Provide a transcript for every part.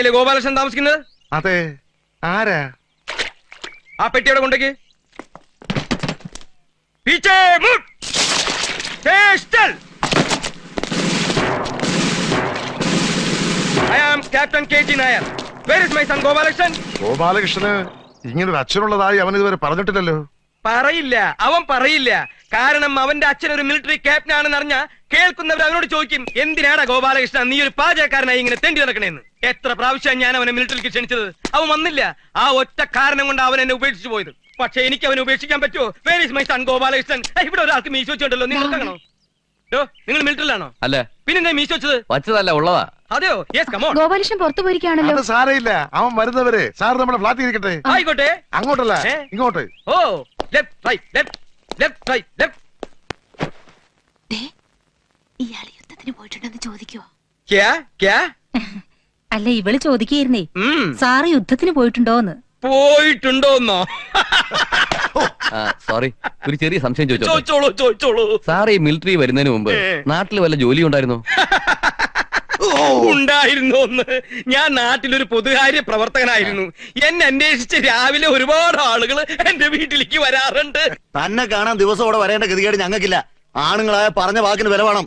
തന്നെയല്ലേ ഗോപാലകൃഷ്ണൻ താമസിക്കുന്നത്? അതെ. ആരാ? ആ പെട്ടിയുടെ കൊണ്ടേക്ക്. Nair. Where is my son Gopalakrishnan? ഗോപാലകൃഷ്ണന് ഇങ്ങനൊരു അച്ഛനുള്ളതായി അവൻ ഇതുവരെ പറഞ്ഞിട്ടില്ലല്ലോ. പറയില്ല. അവൻ പറയില്ല. കാരണം അവന്റെ അച്ഛൻ ഒരു മിലിറ്ററി ക്യാപ്റ്റൻ ആണെന്ന് അറിഞ്ഞ കേൾക്കുന്നവർ അവനോട് ചോദിക്കും എന്തിനാടാ ഗോപാലകൃഷ്ണൻ നീ ഒരു പാചകക്കാരനായി ഇങ്ങനെ തെണ്ടി നടക്കണേന്ന്? എത്ര പ്രാവശ്യം ഞാൻ അവനെ മിലിറ്ററിക്ക് ക്ഷണിച്ചത്? അവൻ വന്നില്ല. ആ ഒറ്റ കാരണം കൊണ്ട് അവൻ എന്നെ ഉപേക്ഷിച്ചു പോയത്. പക്ഷെ എനിക്ക് അവനെ ഉപേക്ഷിക്കാൻ പറ്റുമോ? Where is my son Gopalakrishnan? ഇവിടെ ഒരാൾക്ക് മീശ വെച്ചുണ്ടല്ലോ. നിങ്ങൾ കാണോ നിങ്ങൾ മിലിറ്ററിലാണോ? അല്ല. പിന്നെ മീശ വെച്ചത്? വച്ചതല്ല ഉള്ളതാ. അതെയോ? യെസ് കമോൺ ഗോപാലകൃഷ്ണൻ പുറത്തു പോയിരിക്കുകയാണല്ലോ. അത് സാരയില്ല അവൻ വരുന്നവരെ സാർ നമ്മുടെ ഫ്ലാറ്റിൽ ഇരിക്കട്ടെ. ആയിക്കോട്ടെ. അങ്ങോട്ടല്ല? ഇങ്ങോട്ട്. ഓ left right left left right left ഇയാൾ യുദ്ധത്തിന് പോയിട്ടുണ്ടെന്ന് ചോദിക്കുവോ? ക്യാ? ക്യാ? അല്ല ഇവൾ ചോദിക്കുകയായിരുന്നേ. സാറ് യുദ്ധത്തിന് പോയിട്ടുണ്ടോന്ന്? പോയിട്ടുണ്ടോന്നോ? സോറി ഒരു ചെറിയ സംശയം ചോദിച്ചോളൂ ചോദിച്ചോളൂ. സാർ ഈ മിലിറ്ററി വരുന്നതിന് മുമ്പ്. നാട്ടിൽ വല്ല ജോലി ഉണ്ടായിരുന്നു? ഉണ്ടായിരുന്നു ഒന്ന് ഞാൻ നാട്ടിലൊരു പൊതുകാര്യ പ്രവർത്തകനായിരുന്നു. എന്നെ അന്വേഷിച്ച് രാവിലെ ഒരുപാട് ആളുകൾ എന്റെ വീട്ടിലേക്ക് വരാറുണ്ട്. തന്നെ കാണാൻ ദിവസം ഇവിടെ വരേണ്ട ഗതികേട് ഞങ്ങൾക്കില്ല. ആണുങ്ങളായ പറഞ്ഞ വാക്കിന് വില വേണം.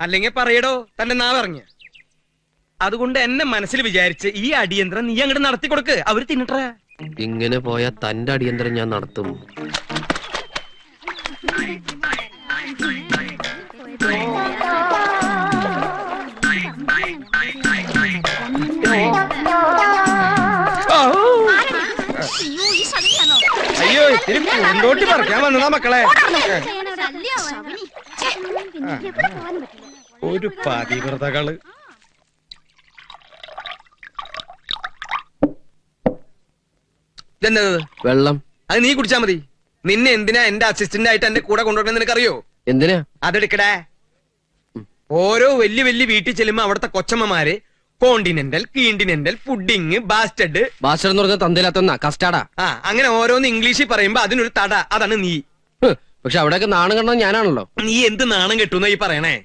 അല്ലെങ്കിൽ പറയടോ തന്റെ നാ പറഞ്ഞു അതുകൊണ്ട് എന്നെ മനസ്സിൽ വിചാരിച്ച് ഈ അടിയന്തരം നീ അങ്ങോട്ട് നടത്തി കൊടുക്ക്. അവർ തിന്നിട്ടേ. ഇങ്ങനെ പോയാ തന്റെ അടിയന്തരം ഞാൻ നടത്തും. അയ്യോ ഇത്തിരി പൂന്തോട്ടി പറിക്കാൻ വന്നതാ മക്കളെ? ഒരു പതിവ്രതകൾ. ഇതെന്തത്? വെള്ളം. അത് നീ കുടിച്ചാ മതി. നിന്നെ എന്തിനാ എന്റെ അസിസ്റ്റന്റ് ആയിട്ട് എന്റെ കൂടെ കൊണ്ടുവരണം നിനക്കറിയോ? എന്തിനാ? അതെടുക്കടേ. ഓരോ വലിയ വലിയ വീട്ടിൽ ചെല്ലുമ്പോ അവിടുത്തെ കൊച്ചമ്മമാര് continental continental fooding bastard bastard എന്ന് പറഞ്ഞാൽ തന്തയിലാത്തന്നാ കസ്റ്റാർഡാ ആ. അങ്ങനെ ഓരോന്ന് ഇംഗ്ലീഷിൽ പറയുമ്പോ അതിനൊരു തട അതാണ് നീ. പക്ഷെ അവിടെയൊക്കെ നാണം കണ്ടത് ഞാനാണല്ലോ. നീ എന്ത് നാണം കെട്ടുന്ന ഈ പറയണേ?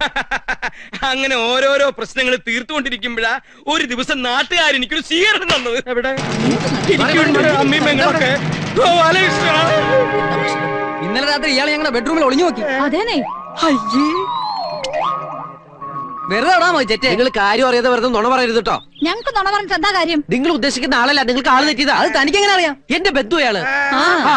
അങ്ങനെ ഓരോരോ പ്രശ്നങ്ങൾ തീർത്തുകൊണ്ടിരിക്കുമ്പോഴാ ഒരു ദിവസം നാട്ടുകാർ എനിക്കൊരു സ്വീകരണം തന്നത് എവിടെ? അമ്മയും പെങ്ങളൊക്കെ ഇന്നലെ രാത്രി ഇയാൾ ഞങ്ങളുടെ ബെഡ്റൂമിൽ ഒളിഞ്ഞു നോക്കി. അതേനെ അയ്യേ. വെറുതെ നിങ്ങൾ കാര്യം അറിയാതെ വെറുതെ നുണ പറയരുത് കേട്ടോ ഞങ്ങക്ക് നുണ പറഞ്ഞിട്ട് എന്താ കാര്യം? നിങ്ങൾ ഉദ്ദേശിക്കുന്ന ആളല്ല നിങ്ങൾക്ക് ആൾ തെറ്റിയതാ. അത് തനിക്ക് എങ്ങനെ അറിയാം? എന്റെ ബന്ധു അയാൾ. ആ.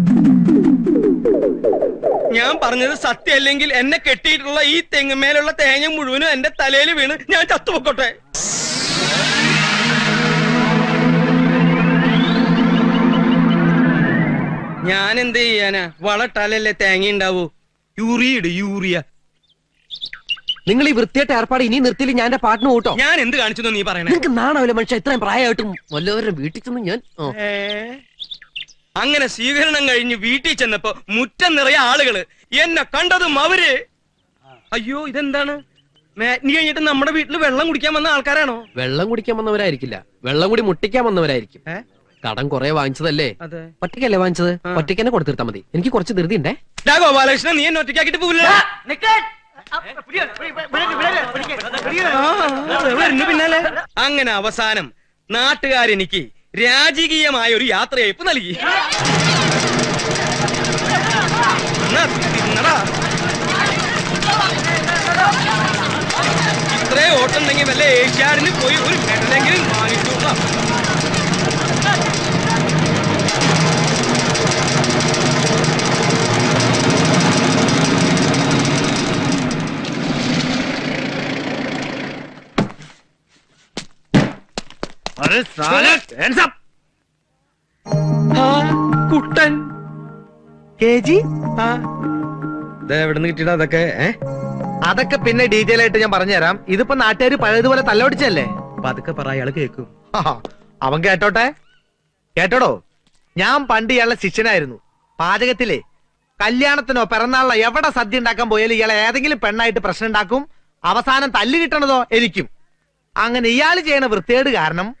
ഞാൻ പറഞ്ഞത് സത്യമല്ലെങ്കിൽ എന്നെ കെട്ടിയിട്ടുള്ള ഈ തെങ്ങുമേലുള്ള തേങ്ങ മുഴുവനും എന്റെ തലയിൽ വീണ് ഞാൻ ചത്തുപൊക്കോട്ടെ. ഞാൻ എന്ത് ചെയ്യാനാ? വളട്ടാലല്ലേ തേങ്ങ ഉണ്ടാവൂ? യൂറിയ ഇട് യൂറിയ. നിങ്ങൾ ഈ വൃത്തിയായിട്ട് ഏർപ്പാട് ഇനി നിർത്തിയില്ല ഞാൻ എന്റെ പാട്ടിന് കൂട്ടോ. ഞാൻ എന്ത് കാണിച്ചു നീ പറയണേ? നിങ്ങൾക്ക് നാണാവില്ല മനുഷ്യ ഇത്രയും പ്രായമായിട്ടും വല്ലവരുടെ വീട്ടിൽ ചെന്ന് ഞാൻ ഏ? അങ്ങനെ സ്വീകരണം കഴിഞ്ഞ് വീട്ടിൽ ചെന്നപ്പോ മുറ്റം നിറയെ ആളുകൾ എന്നെ കണ്ടതും അവർ അയ്യോ ഇതെന്താണ് മാറ്റിനി കഴിഞ്ഞിട്ട് നമ്മുടെ വീട്ടിൽ വെള്ളം കുടിക്കാൻ വന്ന ആൾക്കാരാണോ വെള്ളം കുടിക്കാൻ വന്നവരായിരിക്കില്ല വെള്ളം കൂടി മുട്ടിക്കാൻ വന്നവരായിരിക്കും കടം കുറെ വാങ്ങിച്ചതല്ലേ പട്ടിക്കല്ലേ വാങ്ങിച്ചത്. പട്ടിക്ക് തന്നെ കൊടുത്തിരുത്താ മതി എനിക്ക് കുറച്ച് ധൃതി ഉണ്ടേ ഗോപാലകൃഷ്ണൻ നീ എന്നെ ഒറ്റയ്ക്കാക്കിട്ട് പോവില്ല പിന്നാലെ അങ്ങനെ അവസാനം നാട്ടുകാരെനിക്ക് രാജകീയമായ ഒരു യാത്രയയപ്പ് നൽകി. ഇത്രേ ഓട്ടുണ്ടെങ്കിൽ വല്ല ഏഷ്യാഡിന് പോയി ഒരു മെഡലെങ്കിലും വാങ്ങിച്ചോളാം ആ, കുട്ടൻ. കെ ജി ആ. എവിടെ നിന്ന് കിട്ടിയടാ അതൊക്കെ അതൊക്കെ പിന്നെ ഡീറ്റെയിൽ ആയിട്ട് ഞാൻ പറഞ്ഞുതരാം. ഇതിപ്പോ നാട്ടുകാർ പഴയതുപോലെ തല്ലൊടിച്ചല്ലേ പതുക്കെ പറ അയാൾ കേക്കും. അവൻ കേട്ടോട്ടെ? കേട്ടോടോ? ഞാൻ പണ്ട് ഇയാളെ ശിഷ്യനായിരുന്നു. പാചകത്തിലെ കല്യാണത്തിനോ പിറന്നാളിനോ എവിടെ സദ്യ ഉണ്ടാക്കാൻ പോയാലും ഇയാളെ ഏതെങ്കിലും പെണ്ണായിട്ട് പ്രശ്നം ഉണ്ടാക്കും. അവസാനം തല്ല് കിട്ടണതോ എനിക്കും. അങ്ങനെ ഇയാൾ ചെയ്യണ വൃത്തികേട് കാരണം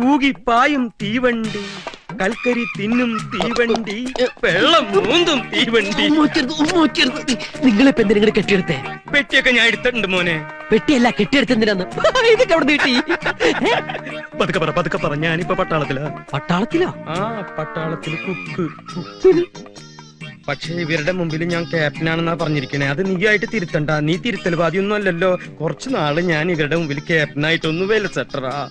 കൂകിപ്പായും തീവണ്ടി കൽക്കരി തിന്നും തീവണ്ടി വെള്ളം മൂന്നും തീവണ്ടി. നിങ്ങളെ. നിങ്ങളിപ്പോ എന്തിനാ കെട്ടിയെടുത്തേ? പെട്ടിയൊക്കെ ഞാൻ എടുത്തിട്ടുണ്ട് മോനെ. പെട്ടിയല്ല കെട്ടിയെടുത്തെന്തിനാന്ന്? ഇതൊക്കെ അവിടെ പതുക്കെ പറ പതുക്കെ പറ. ഞാനിപ്പോ പട്ടാളത്തിലാ. പട്ടാളത്തിലോ? ആ പട്ടാളത്തിൽ കുക്ക്. പക്ഷേ ഇവരുടെ മുമ്പിൽ ഞാൻ ക്യാപ്റ്റനാണെന്നാ പറഞ്ഞിരിക്കണേ. അത് നീ ആയിട്ട് തിരുത്തണ്ട. നീ തിരുത്തൽവാദിയൊന്നും അല്ലല്ലോ. കുറച്ചു നാൾ ഞാൻ ഇവരുടെ മുമ്പിൽ ക്യാപ്റ്റനായിട്ടൊന്ന് വിലസെട്ടറാ.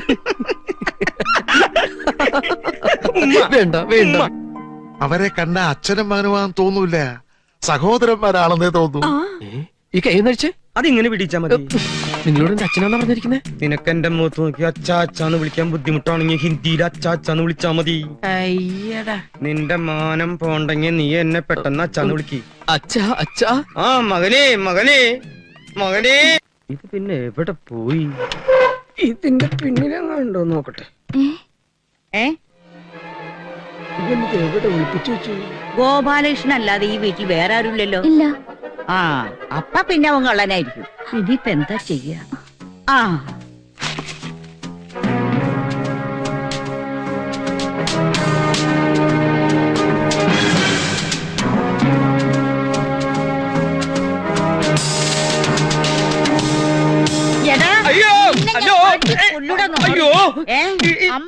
വേണ്ട വേണ്ട. അവരെ കണ്ട അച്ഛനും മകനുമാന്ന് തോന്നൂല സഹോദരന്മാരാണെന്നേ തോന്നൂ? ഈ കൈ നഴിച്ച് അതിങ്ങനെ പിടിച്ചാ മതി. നിങ്ങളോട് എന്റെ അച്ഛനാന്നാ പറഞ്ഞിരിക്കുന്നത് നിനക്ക് എന്റെ മുഖത്ത് നോക്കി അച്ചാച്ചാന്ന് വിളിക്കാൻ ബുദ്ധിമുട്ടാണെങ്കിൽ ഹിന്ദിയിൽ അച്ചാച്ചാന്ന് വിളിച്ചാ മതി. അയ്യടാ. നിന്റെ മാനം പോണ്ടെങ്കിൽ നീ എന്നെ പെട്ടെന്ന് അച്ചാന്ന് വിളിക്ക്. അച്ഛാ അച്ഛാ. ആ മകനെ മകനെ മകനെ. ഇത് പിന്നെ എവിടെ പോയി? ഇതിന്റെ പിന്നിലെങ്ങാണ്ടോ നോക്കട്ടെ. ഏ? ഗോപാലകൃഷ്ണൻ അല്ലാതെ ഈ വീട്ടിൽ വേറെ ആരുമില്ലല്ലോ? ഇല്ല. ആ അപ്പ പിന്നെ അവൻ കള്ളനായിരിക്കും. ഇനിയിപ്പ എന്താ ചെയ്യ? ആ. അയ്യോ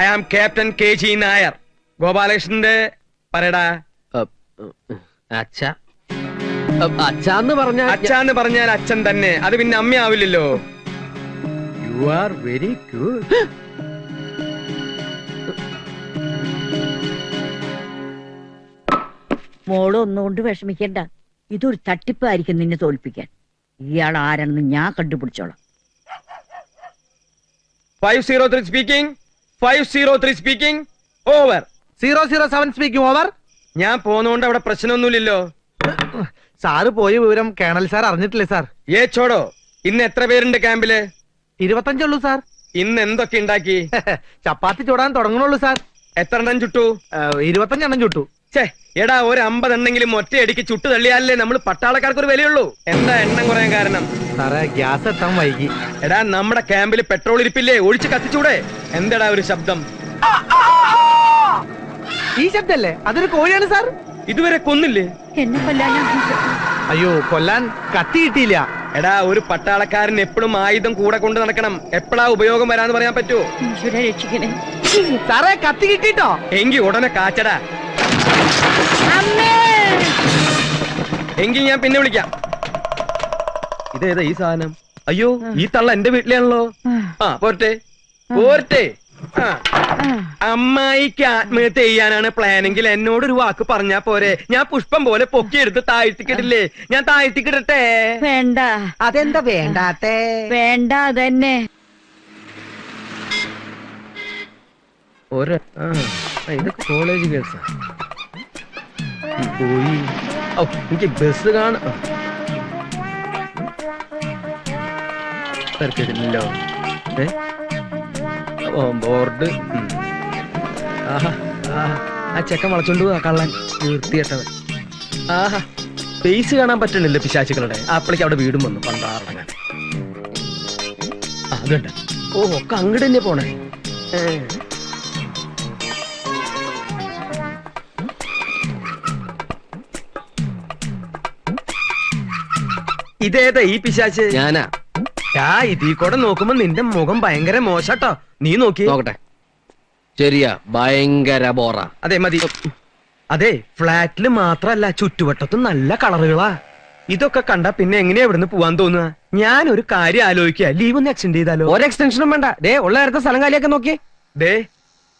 I am captain K G Nair ഗോപാലകൃഷ്ണന്റെ പറയടാ. അച്ഛ. അച്ഛന്ന് പറഞ്ഞ അച്ഛാന്ന് പറഞ്ഞാൽ അച്ഛൻ തന്നെ. അത് പിന്നെ അമ്മയാവില്ലല്ലോ. യു ആർ വെരി ഗുഡ് മോൾ ഒന്നുകൊണ്ട് വിഷമിക്കണ്ട. ഇതൊരു തട്ടിപ്പായിരിക്കും നിന്നെ തോൽപ്പിക്കാൻ. ഇയാൾ ആരാണെന്ന് ഞാൻ കണ്ടുപിടിച്ചോളാം. Five zero three speaking five zero three speaking over zero zero seven speaking over ഞാൻ പോന്നോണ്ട് അവിടെ പ്രശ്നമൊന്നുമില്ലല്ലോ. സാറ് പോയ വിവരം കേണൽ സാർ അറിഞ്ഞിട്ടില്ലേ സാർ? ഏ ചോടോ. ഇന്ന് എത്ര പേരുണ്ട് ക്യാമ്പിൽ? ഇരുപത്തഞ്ചുള്ളൂ സാർ. ഇന്ന് എന്തൊക്കെ ഉണ്ടാക്കി? ചപ്പാത്തി ചൂടാൻ തുടങ്ങണുള്ളൂ സാർ. എത്ര എണ്ണം ചുട്ടു ഇരുപത്തഞ്ചെണ്ണം ചുട്ടു. ഛേ എടാ ഒരു അമ്പതെണ്ണെങ്കിലും ഒറ്റയടിക്ക് ചുട്ടു തള്ളിയാലേ നമ്മൾ പട്ടാളക്കാർക്ക് ഒരു വിലയുള്ളൂ. എന്താ എണ്ണം കുറയാൻ കാരണം? സാറേ ഗ്യാസ് എത്താൻ വൈകി. എടാ നമ്മുടെ ക്യാമ്പിൽ പെട്രോൾ ഇരിപ്പില്ലേ? ഒഴിച്ച് കത്തിച്ചൂടെ? എന്താടാ ഒരു ശബ്ദം? ഈ ശബ്ദല്ലേ? അതൊരു കോഴിയാണ് സാർ. ഇതുവരെ കൊന്നില്ലേ? എന്നെ അയ്യോ കൊല്ലാൻ കത്തി കിട്ടിയില്ല. എടാ ഒരു പട്ടാളക്കാരൻ എപ്പോഴും ആയുധം കൂടെ കൊണ്ട് നടക്കണം. എപ്പോഴാ ഉപയോഗം വരാന്ന് പറയാൻ പറ്റുമോ ഈശ്വര രക്ഷിക്കണേ. സാറേ കത്തി കിട്ടിട്ടോ എങ്കി ഉടനെ കാച്ചടാ. എങ്കിൽ ഞാൻ പിന്നെ വിളിക്കാം. ഇതേതാ ഈ സാധനം. അയ്യോ ഈ തള്ള എന്റെ വീട്ടിലാണല്ലോ. ആ. പോരട്ടെ. പോരട്ടെ. ആ. അമ്മായിക്ക് ആത്മഹത്യ ചെയ്യാനാണ് പ്ലാനെങ്കിൽ എന്നോട് ഒരു വാക്ക് പറഞ്ഞാ പോരെ. ഞാൻ പുഷ്പം പോലെ പൊക്കിയെടുത്ത് താഴ്ത്തിക്കിടില്ലേ? ഞാൻ താഴ്ത്തിക്കിടട്ടെ. വേണ്ട. അതെന്താ വേണ്ടാത്തേ? വേണ്ട അതന്നെ. ഒരു ആ ആ, ഇതൊക്കെ കോളേജ് കേസാ പോയി. എനിക്ക് ബസ് കാണാം തിരക്കില്ലല്ലോ ഏ? ബോർഡ്. ആഹാ ആ ചെക്കൻ വളച്ചോണ്ട് പോവാ കള്ളൻ. നിർത്തിയിട്ടവൻ. ആഹാ. ഫേസ് കാണാൻ പറ്റണില്ല പിശാച്ചുക്കളുടെ അപ്പളേക്ക് അവിടെ വീടും വന്നു പണ്ടാറടങ്ങാൻ. അതുണ്ട്. ഓ ഒക്കെ അങ്ങോട്ട് തന്നെ പോണേ. ഇതേതാ ഈ പിശാച്ച്? ഞാനാ. ആ ഇതീ കൂടെ നോക്കുമ്പോ നിന്റെ മുഖം ഭയങ്കര മോശട്ടോ. നീ നോക്കി. നോക്കട്ടെ. ശരിയാ ഭയങ്കര ബോറ. അതെ മതി. അതെ ഫ്ലാറ്റിൽ മാത്രല്ല ചുറ്റുവട്ടത്തും നല്ല കളറുകളാ. ഇതൊക്കെ കണ്ട പിന്നെ എങ്ങനെയാ ഇവിടുന്ന് പോവാൻ തോന്നുക? ഞാൻ ഒരു കാര്യം ആലോചിക്കുക ലീവ് ഒന്ന് എക്സ്റ്റെൻഡ് ചെയ്താലോ? ഒരു എക്സ്റ്റൻഷനും വേണ്ട. ദേ ഉള്ള നേരത്തെ സ്ഥലം കാലിയൊക്കെ നോക്കി. ദേ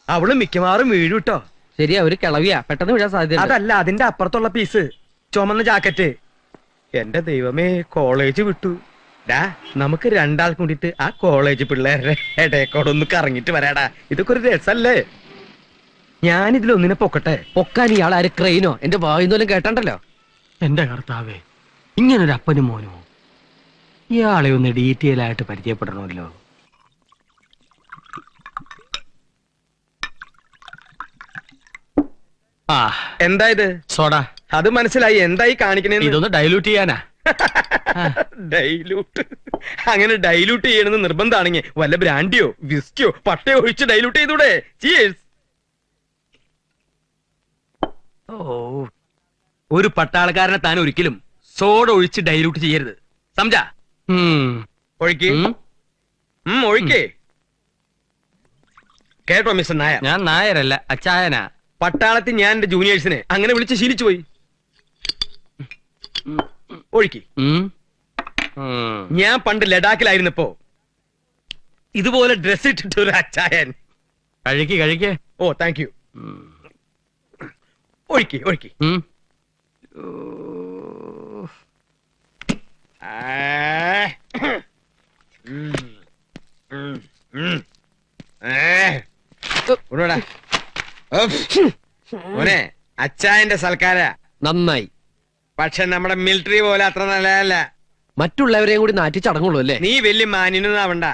അവൾ മിക്കവാറും വീഴുട്ടോ ശരിയാ ഒരു കിളവിയാ. പെട്ടെന്ന് വീഴാൻ സാധ്യത അതല്ല അതിന്റെ അപ്പുറത്തുള്ള പീസ് ചുമന്ന ജാക്കറ്റ് എന്റെ ദൈവമേ കോളേജ് വിട്ടു. ഡാ നമുക്ക് രണ്ടാൾ കൂടിയിട്ട് ആ കോളേജ് പിള്ളേരുടെ ഇടയക്കോടെ ഒന്ന് കറങ്ങിട്ട് വരാടാ. ഇതൊക്കെ ഒരു രസല്ലേ? ഞാനിതിലൊന്നിനെ പൊക്കട്ടെ. പൊക്കാൻ ഇയാൾ ആര് ക്രെയിനോ? എന്റെ വായുന്നോലും കേട്ടണ്ടല്ലോ. എന്റെ കർത്താവേ ഇങ്ങനൊരു അപ്പനും മോനോ ഇയാളെ ഒന്ന് ഡീറ്റെയിൽ ആയിട്ട് പരിചയപ്പെടണമല്ലോ. ആ. എന്താ ഇത്? സോഡ. അത് മനസ്സിലായി. എന്തായി കാണിക്കണേ ഇതൊന്ന് ഡൈലൂട്ട് ചെയ്യാനാ? ഡൈലൂട്ട് അങ്ങനെ ഡൈലൂട്ട് ചെയ്യണമെന്ന് നിർബന്ധമാണെങ്കിൽ വല്ല ബ്രാൻഡിയോ വിസ്കിയോ പട്ടയോ ഒഴിച്ച് ഡൈലൂട്ട് ചെയ്തൂടെ. ഓ. ഒരു പട്ടാളക്കാരനെ താൻ ഒരിക്കലും സോഡ ഒഴിച്ച് ഡൈലൂട്ട് ചെയ്യരുത്. സംജാ. ഉം, ഒഴിക്കേ. കേട്ടോ മിസ്റ്റർ നായർ. ഞാൻ നായരല്ല അച്ചായനാ. പട്ടാളത്തിൽ ഞാൻ എന്റെ ജൂനിയേഴ്സിനെ അങ്ങനെ വിളിച്ച് ശീലിച്ചു പോയി. ഒഴുക്കി. ഞാൻ പണ്ട് ലഡാക്കിലായിരുന്നപ്പോ ഇതുപോലെ ഡ്രസ് ഇട്ടിട്ട് ഒരു അച്ചായൻ കഴിക്ക് കഴിക്ക് ഓ താങ്ക് യു ഒഴുക്കി ഒഴുക്കി ഉം. മോനെ അച്ചായന്റെ സൽക്കാര നന്നായി പക്ഷെ നമ്മുടെ മിലിറ്ററി പോലെ അത്ര നല്ലതല്ല. മറ്റുള്ളവരെയും കൂടി നാറ്റി ചടങ്ങുള്ളൂ അല്ലേ? നീ വലിയ മാനിനൊന്നും ആവണ്ട.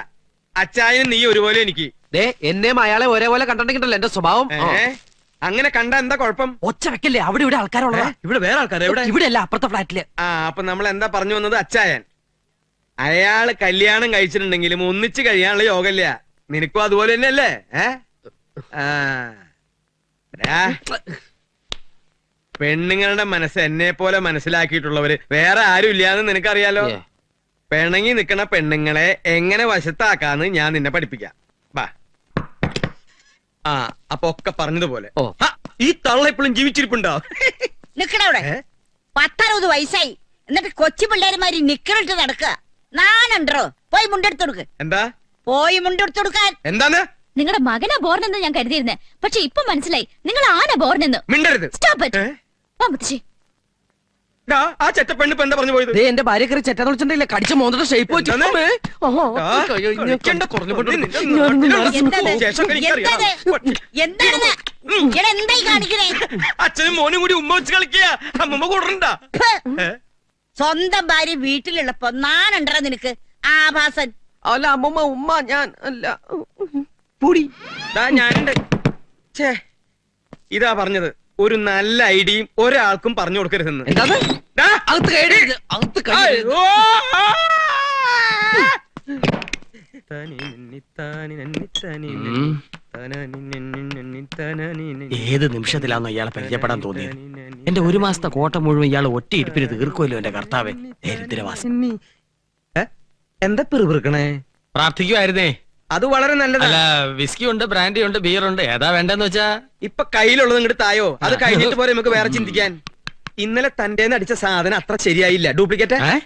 അച്ചായനും നീ ഒരുപോലെ എനിക്ക്. ദേ എന്നെയും അയാളെ ഒരേപോലെ കണ്ടിട്ടുണ്ടല്ലോ എന്റെ സ്വഭാവം? ഏ? അങ്ങനെ കണ്ട എന്താ കുഴപ്പം? ഒച്ച വെക്കല്ലേ? അവിടെ ഇവിടെ ആൾക്കാരുള്ളതാ. ഇവിടെ വേറെ ആൾക്കാരെ ഇവിടെ? ഇവിടെ അല്ല അപ്പുറത്തെ ഫ്ലാറ്റിൽ. ആ അപ്പൊ നമ്മൾ എന്താ പറഞ്ഞു വന്നത്? അച്ചായൻ. അയാൾ കല്യാണം കഴിച്ചിട്ടുണ്ടെങ്കിലും ഒന്നിച്ച് കഴിയാനുള്ള യോഗമില്ല. നിനക്കും അതുപോലെ തന്നെയല്ലേ? ഏ? ആ. എടാ, പെണ്ണുങ്ങളുടെ മനസ്സ് എന്നെ പോലെ മനസ്സിലാക്കിയിട്ടുള്ളവര് വേറെ ആരും ഇല്ലാന്ന് നിനക്കറിയാലോ? ഏ. പിണങ്ങി നിക്കണ പെണ്ണുങ്ങളെ എങ്ങനെ വശത്താക്കാന്ന് ഞാൻ നിന്നെ പഠിപ്പിക്കാം. ബാ ആ അപ്പൊ ഒക്കെ പറഞ്ഞതുപോലെ. ഓ. ആ, ഈ തള്ള ഇപ്പോഴും ജീവിച്ചിരിപ്പുണ്ടോ? നിക്കണവിടെ ഏ? പത്തറുപത് വയസ്സായി. എന്നിട്ട് കൊച്ചു പിള്ളേരുമാരി നിക്കറിട്ട് നടക്കുക. നാനുണ്ടോ പോയി മുണ്ടെടുത്ത് കൊടുക്ക്. എന്താ? പോയി മുണ്ടെടുത്ത് കൊടുക്കാൻ. എന്താന്ന്? നിങ്ങളുടെ മകനാ ബോർണെന്ന് ഞാൻ കരുതിയിരുന്നേ. പക്ഷെ ഇപ്പൊ മനസ്സിലായി. നിങ്ങൾ ആന ബോർണെന്ന് മിണ്ടരുത്. സ്റ്റോപ്പ് ഇറ്റ് ഏ? ആ ഇപ്പൊ എന്താ പറഞ്ഞു പോയത്? ദേ എന്റെ ഭാര്യ കയറി കടിച്ച ഷേപ്പ് വെച്ചു. അച്ഛനും മോനും കൂടി ഉമ്മ വെച്ച് കളിക്കുക അമ്മമ്മ കൂടണ്ട. സ്വന്തം ഭാര്യ വീട്ടിലുള്ളപ്പോ നാനുണ്ടറ നിനക്ക്? ആഭാസൻ. അല്ല അമ്മമ്മ ഉമ്മ ഞാൻ അല്ല. പൊടി. ഞാനുണ്ട്. ഇതാ പറഞ്ഞത്. ഒരു നല്ല ഐഡിയയും ഒരാൾക്കും പറഞ്ഞു കൊടുക്കരുതെന്ന്. എന്താണ് ഡാ, അകത്ത് കയറരുത് അകത്ത് കയറരുത് അയ്യോ. താനി നന്നി താനി നന്നി താനി നന്നി ഉം. താനാനി നന്നി നന്നി താനാനി നന്നി. ഏത് നിമിഷത്തിലാണോ ഇയാളെ പരിചയപ്പെടാൻ തോന്നിയത്? എന്റെ ഒരു മാസത്തെ കോട്ട മുഴുവൻ ഇയാൾ ഒറ്റ ഇരിപ്പിന് തീർക്കുമല്ലോ എന്റെ കർത്താവെ. ദരിദ്രവാസം നന്നി. ഏ? എന്താ പിറുപിറുക്കണേ? പ്രാർത്ഥിക്കുമായിരുന്നേ അത് വളരെ നല്ലതാ അല്ല വിസ്കി ഉണ്ട് ബ്രാൻഡി ഉണ്ട് ബിയർ ഉണ്ട്. ഏതാ വേണ്ടെന്ന് വെച്ചാ? ഇപ്പൊ കയ്യിലുള്ളത് ഇങ്ങോട്ട് തായോ? അത് കഴിഞ്ഞിട്ട് പോലെ നമുക്ക് വേറെ ചിന്തിക്കാൻ. ഇന്നലെ തന്റെ അടിച്ച സാധനം അത്ര ശരിയായില്ല. ഡ്യൂപ്ലിക്കേറ്റ്? ഏ?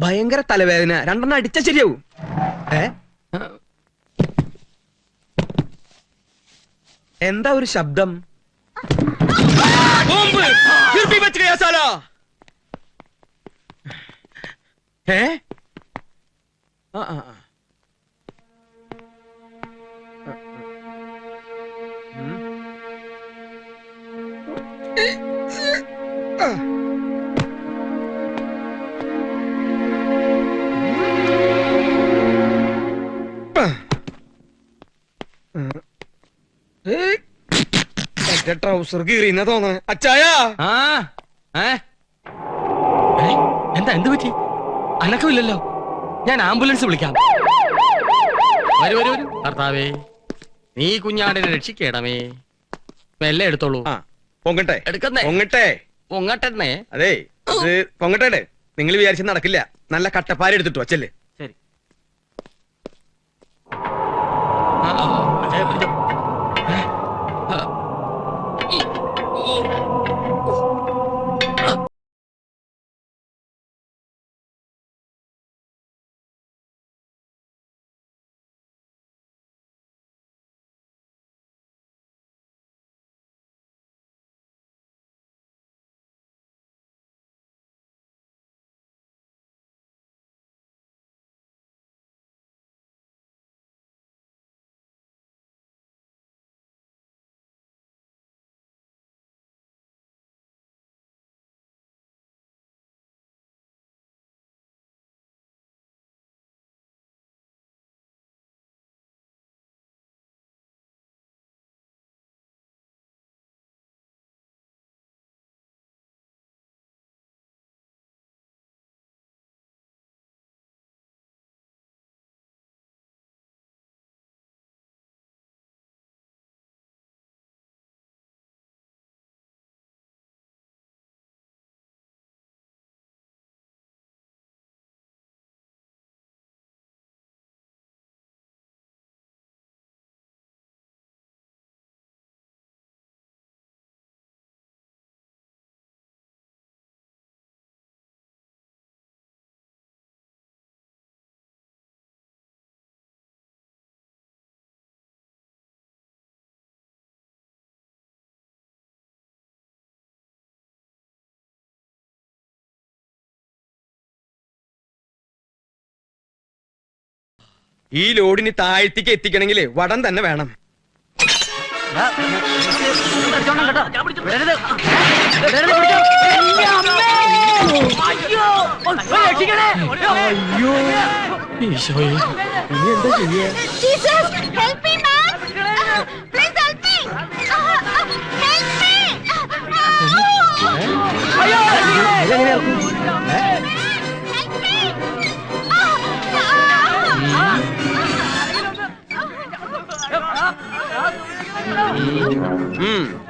ഭയങ്കര തലവേദന. രണ്ടെണ്ണം അടിച്ച ശരിയാവും. ഏ? എന്താ ഒരു ശബ്ദം? ബോംബ്! സാലാ! ഏ? ആ, ആ, ആ. ട്രൗസർ കീറിയെന്നാ തോന്നണേ. അച്ചായാ? ആ? എന്താ എന്ത് പറ്റി? അനക്കമില്ലല്ലോ. ഞാൻ ആംബുലൻസ് വിളിക്കാം. വരൂ വരൂ വരൂ. കർത്താവേ നീ കുഞ്ഞാടിനെ രക്ഷിക്കണമേ. മെല്ലെ എടുത്തോളൂ. ആ പൊങ്ങട്ടെ. എടുക്കുന്നേ. പൊങ്ങട്ടെ. പൊങ്ങട്ടെന്നേ അതെ പൊങ്ങട്ടെ നിങ്ങൾ വിചാരിച്ച നടക്കില്ല. നല്ല കട്ടപ്പാര എടുത്തിട്ടു അച്ചല്ലേ ഈ ലോഡിന് താഴ്ത്തിക്ക് എത്തിക്കണമെങ്കിൽ വടം തന്നെ വേണം. ഈശോയെ 嗯。